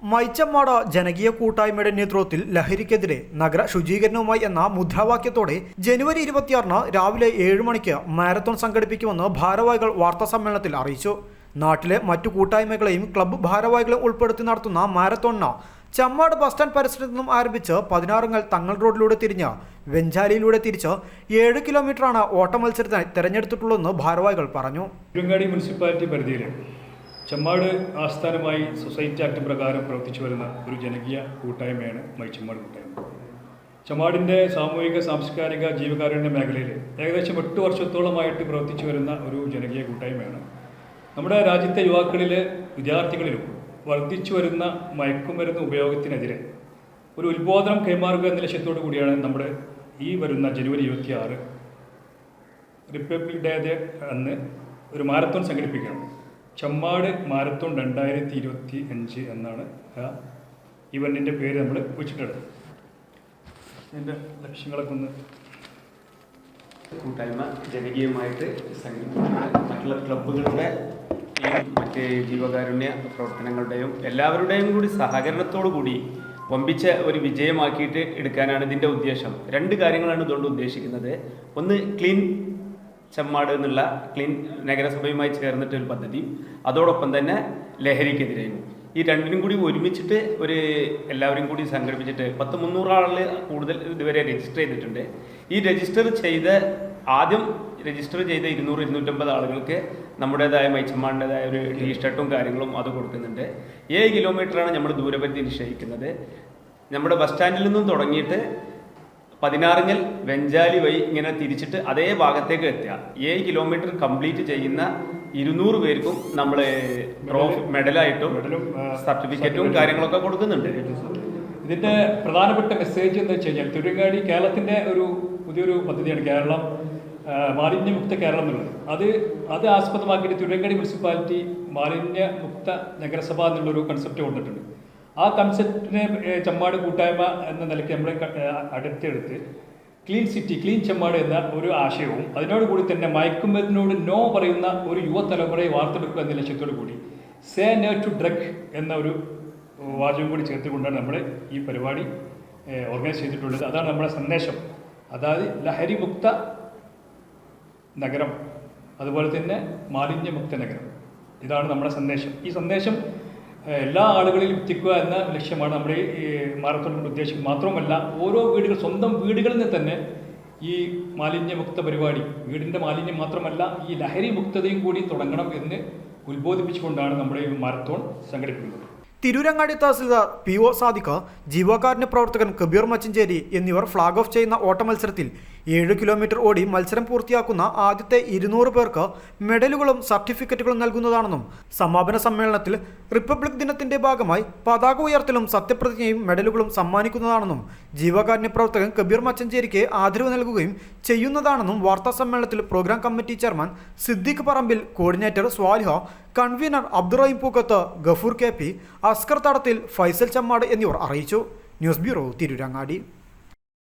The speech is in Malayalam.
മൈച്ചമ്മാട ജനകീയ കൂട്ടായ്മയുടെ നേതൃത്വത്തിൽ ലഹരിക്കെതിരെ നഗര ശുചീകരണവുമായി എന്ന മുദ്രാവാക്യത്തോടെ ജനുവരി ഇരുപത്തിയാറിന് രാവിലെ ഏഴ് മണിക്ക് മാരത്തോൺ സംഘടിപ്പിക്കുമെന്ന് ഭാരവാഹികൾ വാർത്താസമ്മേളനത്തിൽ അറിയിച്ചു. നാട്ടിലെ മറ്റു കൂട്ടായ്മകളെയും ക്ലബ്ബ് ഭാരവാഹികളെയും ഉൾപ്പെടുത്തി നടത്തുന്ന മാരത്തോണിന് ചമ്മാട് ബസ് സ്റ്റാൻഡ് പരിസരത്തു നിന്നും ആരംഭിച്ച് പതിനാറുങ്ങൽ തങ്ങൾ റോഡിലൂടെ തിരിഞ്ഞ് വെഞ്ചാലിയിലൂടെ തിരിച്ച് ഏഴ് കിലോമീറ്ററാണ് ഓട്ട മത്സരത്തിനായി തെരഞ്ഞെടുത്തിട്ടുള്ളതെന്ന് ഭാരവാഹികൾ പറഞ്ഞു. മുനിസിപ്പാലിറ്റി പരിധിയിൽ ചെമ്മാട് ആസ്ഥാനമായി സൊസൈറ്റി ആക്ട് പ്രകാരം പ്രവർത്തിച്ചു വരുന്ന ഒരു ജനകീയ കൂട്ടായ്മയാണ് മൈച്ചമ്മാട് കൂട്ടായ്മ. ചെമ്മാടിന്റെ സാമൂഹിക സാംസ്കാരിക ജീവകാരുണ്യ മേഖലയിൽ ഏകദേശം എട്ട് വർഷത്തോളമായിട്ട് പ്രവർത്തിച്ചു വരുന്ന ഒരു ജനകീയ കൂട്ടായ്മയാണ്. നമ്മുടെ രാജ്യത്തെ യുവാക്കളിൽ വിദ്യാർത്ഥികളിലും വർദ്ധിച്ചു വരുന്ന മയക്കുമരുന്ന് ഉപയോഗത്തിനെതിരെ ഒരു ഉത്ബോധനം കൈമാറുക എന്ന ലക്ഷ്യത്തോടു കൂടിയാണ് നമ്മുടെ ഈ വരുന്ന ജനുവരി ഇരുപത്തിയാറ് റിപ്പബ്ലിക് ഡേ അന്ന് ഒരു മാരത്തോൺ സംഘടിപ്പിക്കണം. ചമ്മാട് മാരത്തോൺ രണ്ടായിരത്തി ഇരുപത്തി അഞ്ച് എന്നാണ് ആ ഇവന്റിന്റെ പേര് നമ്മൾ വെച്ചിട്ടുള്ളത്. ഇതിന്റെ ലക്ഷ്യങ്ങളൊക്കെ ഒന്ന് കൂട്ടായ്മ ജനകീയമായിട്ട് മറ്റുള്ള ക്ലബ്ബുകളുടെ മറ്റ് ജീവകാരുണ്യ പ്രവർത്തനങ്ങളുടെയും എല്ലാവരുടെയും കൂടി സഹകരണത്തോടു കൂടി വമ്പിച്ച ഒരു വിജയമാക്കിയിട്ട് എടുക്കാനാണ് ഇതിന്റെ ഉദ്ദേശം. രണ്ട് കാര്യങ്ങളാണ് ഇതുകൊണ്ട് ഉദ്ദേശിക്കുന്നത്. ഒന്ന് ക്ലീൻ ചെമ്മാട് എന്നുള്ള ക്ലീൻ നഗരസഭയുമായി ചേർന്നിട്ട് ഒരു പദ്ധതി. അതോടൊപ്പം തന്നെ ലഹരിക്കെതിരെയും. ഈ രണ്ടിനും കൂടി ഒരുമിച്ചിട്ട് ഒരു എല്ലാവരും കൂടി സംഘടിപ്പിച്ചിട്ട് പത്ത് മുന്നൂറാളിൽ കൂടുതൽ ഇതുവരെ രജിസ്റ്റർ ചെയ്തിട്ടുണ്ട്. ഈ രജിസ്റ്റർ ചെയ്ത് ആദ്യം രജിസ്റ്റർ ചെയ്ത ഇരുന്നൂറ് ഇരുന്നൂറ്റമ്പത് ആളുകൾക്ക് നമ്മുടേതായ മൈച്ചമ്മാടിന്റെതായ ഒരു ടീ ഷർട്ടും കാര്യങ്ങളും അത് കൊടുക്കുന്നുണ്ട്. ഏഴ് കിലോമീറ്ററാണ് നമ്മൾ ദൂരപരിധി നിശ്ചയിക്കുന്നത്. നമ്മുടെ ബസ് സ്റ്റാൻഡിൽ നിന്നും തുടങ്ങിയിട്ട് പതിനാറിങ്ങൽ വെഞ്ചാലി വഴി ഇങ്ങനെ തിരിച്ചിട്ട് അതേ ഭാഗത്തേക്ക് എത്തുക ഏഴ് കിലോമീറ്റർ കംപ്ലീറ്റ് ചെയ്യുന്ന ഇരുന്നൂറ് പേർക്കും നമ്മൾ ട്രോഫി മെഡലായിട്ടും മെഡലും, സർട്ടിഫിക്കറ്റും കാര്യങ്ങളൊക്കെ കൊടുക്കുന്നുണ്ട്. ഇതിന്റെ പ്രധാനപ്പെട്ട മെസ്സേജ് എന്ന് വെച്ച് കഴിഞ്ഞാൽ തിരുവങ്ങാടി കേരളത്തിന്റെ ഒരു പുതിയൊരു പദ്ധതിയാണ് കേരളം മാലിന്യമുക്ത കേരളം എന്നുള്ളത്. അത് അത് ആസ്പദമാക്കിയിട്ട് തിരുവങ്ങാടി മുനിസിപ്പാലിറ്റി മാലിന്യമുക്ത നഗരസഭ എന്നുള്ളൊരു കൺസെപ്റ്റ് കൊണ്ടിട്ടുണ്ട് ആ കൺസെപ്റ്റിനെ ചെമ്മാട് കൂട്ടായ്മ എന്ന നിലയ്ക്ക് നമ്മൾ അടുത്തെടുത്ത് ക്ലീൻ സിറ്റി ക്ലീൻ ചെമ്മാട് എന്ന ഒരു ആശയവും അതിനോട് കൂടി തന്നെ മയക്കുമരുന്നിനോട് നോ പറയുന്ന ഒരു യുവതലമുറയെ വാർത്തെടുക്കുക എന്ന ലക്ഷ്യത്തോടു കൂടി സേ നോ ടു ഡ്രഗ് എന്ന ഒരു വാചകം കൂടി ചേർത്തുകൊണ്ടാണ് നമ്മൾ ഈ പരിപാടി ഓർഗനൈസ് ചെയ്തിട്ടുള്ളത്. അതാണ് നമ്മുടെ സന്ദേശം. അതായത് ലഹരിമുക്ത നഗരം അതുപോലെ തന്നെ മാലിന്യമുക്ത നഗരം. ഇതാണ് നമ്മുടെ സന്ദേശം. ഈ സന്ദേശം എല്ലാ ആളുകളിലും എത്തിക്കുക എന്ന ലക്ഷ്യമാണ് നമ്മുടെ ഈ മാരത്തോൺ കൊണ്ട് മാത്രമല്ല ഓരോ വീടുകൾ സ്വന്തം വീടുകളിൽ നിന്ന് തന്നെ ഈ മാലിന്യമുക്ത പരിപാടി വീടിന്റെ മാലിന്യം മാത്രമല്ല ഈ ലഹരി മുക്തതയും കൂടി തുടങ്ങണം എന്ന് ഉത്ബോധിപ്പിച്ചുകൊണ്ടാണ് നമ്മുടെ ഈ മാരത്തോൺ സംഘടിപ്പിക്കുന്നത്. തിരൂരങ്ങാടി തഹസിൽദാർ പി ഒ സാദിഖ ജീവകാരുണ്യ പ്രവർത്തകൻ കബീർ മച്ചഞ്ചേരി എന്നിവർ ഫ്ളാഗ് ഓഫ് ചെയ്യുന്ന ഓട്ട മത്സരത്തിൽ ഏഴ് കിലോമീറ്റർ ഓടി മത്സരം പൂർത്തിയാക്കുന്ന ആദ്യത്തെ ഇരുന്നൂറ് പേർക്ക് മെഡലുകളും സർട്ടിഫിക്കറ്റുകളും നൽകുന്നതാണെന്നും സമാപന സമ്മേളനത്തിൽ റിപ്പബ്ലിക് ദിനത്തിന്റെ ഭാഗമായി പതാക ഉയർത്തലും സത്യപ്രതിജ്ഞയും മെഡലുകളും സമ്മാനിക്കുന്നതാണെന്നും ജീവകാരുണ്യ പ്രവർത്തകൻ കബീർ മച്ചഞ്ചേരിക്ക് ആദരവ് നൽകുകയും ചെയ്യുന്നതാണെന്നും വാർത്താ സമ്മേളനത്തിൽ programme committee chairman Siddique Parambil coordinator Swaliha convener Abdurahim Pookkath Gafoor K P Askar Thadathil Faisal Chemmad എന്നിവർ അറിയിച്ചു. News bureau Tirurangadi.